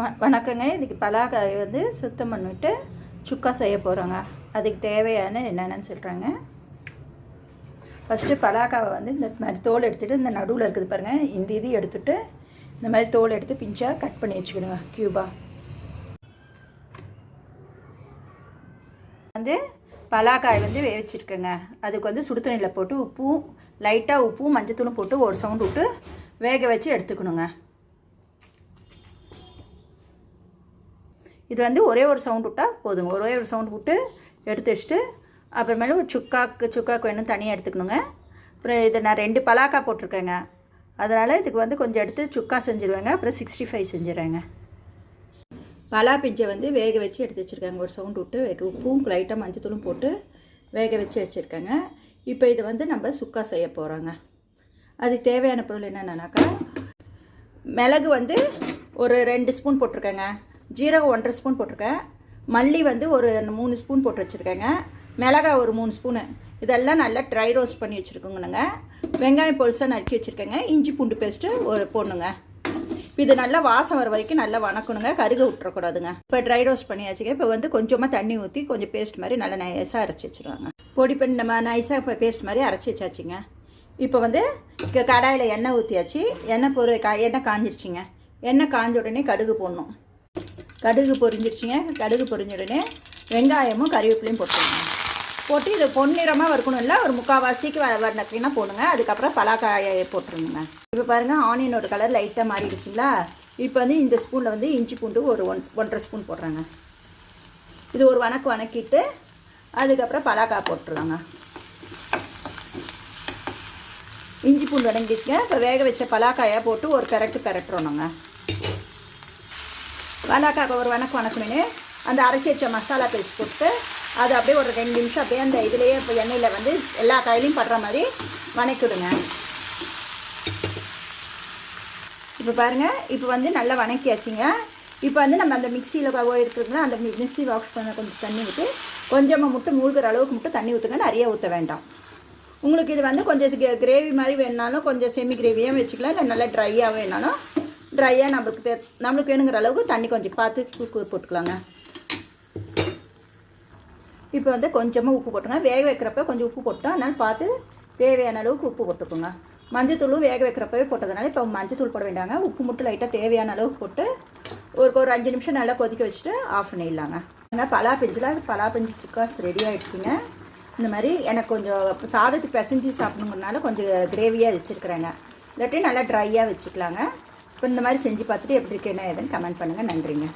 வ- வணக்கங்க. இதுக்கு பலாக்காய் வந்து சுத்தம் பண்ணிவிட்டு சுக்கா செய்ய போகிறோங்க அதுக்கு தேவையான என்னென்னு சொல்கிறாங்க ஃபஸ்ட்டு பலாக்காவை வந்து இந்த மாதிரி தோல் எடுத்துகிட்டு இந்த நடுவில் இருக்குது பாருங்கள் இந்த இது எடுத்துட்டு இந்த மாதிரி தோல் எடுத்து பிஞ்சாக கட் பண்ணி வச்சுக்கணுங்க. க்யூபா. வந்து பலாக்காய் வந்து வேவிச்சிருக்கேங்க. அதுக்கு வந்து சுடுதண்ணியில் போட்டு உப்பும் லைட்டாக உப்பும் மஞ்சத்தூளும் போட்டு ஒரு சவுண்டு விட்டு வேக வச்சு எடுத்துக்கணுங்க. இது வந்து ஒரே ஒரு சவுண்ட் விட்டால் போதுங்க. ஒரே ஒரு சவுண்ட் விட்டு எடுத்து வச்சுட்டு அப்புறமேல ஒரு சுக்காக்கு சுக்காக்கு வேணும் தனியாக எடுத்துக்கணுங்க. அப்புறம் இதை நான் ரெண்டு பலாக்கா போட்டிருக்கேங்க. அதனால் இதுக்கு வந்து கொஞ்சம் எடுத்து சுக்கா செஞ்சுருவேங்க. அப்புறம் சிக்ஸ்டி ஃபைவ் செஞ்சுறேங்க. பலா பிஞ்சை வந்து வேக வச்சு எடுத்து வச்சுருக்காங்க. ஒரு சவுண்டு விட்டு வேக உப்பும் லைட்டாக மஞ்சத்தூளும் போட்டு வேக வச்சு வச்சுருக்கேங்க. இப்போ இதை வந்து நம்ம சுக்கா செய்ய போகிறோங்க அதுக்கு தேவையான பொருள் என்னென்னாக்கா மிளகு வந்து ஒரு ரெண்டு ஸ்பூன் போட்டிருக்கேங்க. ஜீரகம் ஒன்றரை ஸ்பூன் போட்டிருக்கேன். மல்லி வந்து ஒரு மூணு ஸ்பூன் போட்டு வச்சுருக்கேங்க. மிளகாய் ஒரு மூணு ஸ்பூனு. இதெல்லாம் நல்லா ட்ரை ரோஸ்ட் பண்ணி வச்சுருக்கோங்கனுங்க. வெங்காயம் பொருசாக நறுக்கி வச்சுருக்கேங்க. இஞ்சி பூண்டு பேஸ்ட்டு ஒரு போடணுங்க. இது நல்லா வாசம் வர வரைக்கும் நல்லா வணக்கணுங்க. கருக விட்டுறக்கூடாதுங்க. இப்போ ட்ரை ரோஸ்ட் பண்ணியாச்சுங்க. இப்போ வந்து கொஞ்சமாக தண்ணி ஊற்றி கொஞ்சம் பேஸ்ட் மாதிரி நல்லா நைஸாக அரைச்சி வச்சுருவாங்க. பொடி பண்ணி நம்ம நைஸாக இப்போ பேஸ்ட் மாதிரி அரைச்சி வச்சாச்சுங்க. இப்போ வந்து க- கடாயில் எண்ணெய் ஊற்றியாச்சு எண்ணெய் பொரு எண்ணெய் காஞ்சிருச்சுங்க. எண்ணெய் காஞ்ச உடனே கடுகு போடணும். கடுகு பொரிஞ்சிருச்சுங்க. கடுகு பொரிஞ்ச உடனே வெங்காயமும் கறிவேப்பிலையும் போட்டுருங்க போட்டு இது பொன்னிறமாக வறுக்கணும். இல்லை ஒரு முக்கால்வாசிக்கு வர வரணக்கினா போடுங்க. அதுக்கப்புறம் பலாக்காயை போட்டுருங்க. இப்போ பாருங்கள் ஆனியனோட கலர் லைட்டாக மாறிடுச்சுங்களா? இப்போ வந்து இந்த ஸ்பூனில் வந்து இஞ்சி பூண்டு ஒரு ஒன் ஒன்றரை ஸ்பூன் போடுறாங்க. இது ஒரு வணக்கு வணக்கிட்டு அதுக்கப்புறம் பலாக்காய் போட்டுருவாங்க இஞ்சி பூண்டு வதங்கிடுச்சுங்க. இப்போ வேக வச்ச பலாக்காயை போட்டு ஒரு பெரட்டு பெரட்டுறோம் பலாக்காய் ஒரு வணக்கம் வணக்கணுன்னு அந்த அரைச்சி வச்ச மசாலா பேஸ்ட் போட்டு அது அப்படியே ஒரு ரெண்டு நிமிஷம் அப்படியே அந்த இதுலேயே இப்போ எண்ணெயில் வந்து எல்லா காயிலையும் படுற மாதிரி வணக்கிடுங்க. இப்போ பாருங்கள் இப்போ வந்து நல்லா வணக்கியாச்சுங்க. இப்போ வந்து நம்ம அந்த மிக்சியில் இருக்குதுங்களா அந்த மிக்சி வாஷ் பண்ண கொஞ்சம் தண்ணி ஊற்றி கொஞ்சமாக மட்டும் மூழ்கிற அளவுக்கு மட்டும் தண்ணி ஊற்றுங்க நிறைய ஊற்ற வேண்டாம். உங்களுக்கு இது வந்து கொஞ்சம் கிரேவி மாதிரி வேணுனாலும் கொஞ்சம் செமி கிரேவியாக வச்சுக்கலாம் இல்லை நல்லா ட்ரையாக வேணாலும் ட்ரையாக நம்மளுக்கு தே நம்மளுக்கு வேணுங்கிற அளவுக்கு தண்ணி கொஞ்சம் பார்த்து தூக்கு போட்டுக்கலாங்க. இப்போ வந்து கொஞ்சமாக உப்பு போட்டுங்க. வேக வைக்கிறப்ப கொஞ்சம் உப்பு போட்டோம் அதனால் பார்த்து தேவையான அளவுக்கு உப்பு போட்டுக்கோங்க. மஞ்சத்தூளும் வேக வைக்கிறப்பவே போட்டதுனால இப்போ மஞ்சத்தூள் போட வேண்டாங்க. உப்பு மட்டும் லைட்டாக தேவையான அளவுக்கு போட்டு ஒரு ஒரு அஞ்சு நிமிஷம் நல்லா கொதிக்க வச்சுட்டு ஆஃப் பண்ணிடலாங்க. அங்கே பலா பிஞ்சில் பலா பிஞ்சு சிக்காஸ் ரெடி ஆகிடுச்சிங்க இந்த மாதிரி எனக்கு கொஞ்சம் சாதத்துக்கு பிசைஞ்சு சாப்பிடணுங்கிறனால கொஞ்சம் கிரேவியாக வச்சுருக்குறேங்க. இல்லாட்டி நல்லா ட்ரையாக வச்சுக்கலாங்க. இப்போ இந்த மாதிரி செஞ்சு பார்த்துட்டு எப்படி இருக்கு என்ன ஏதுன்னு கமெண்ட் பண்ணுங்கள் நன்றிங்க.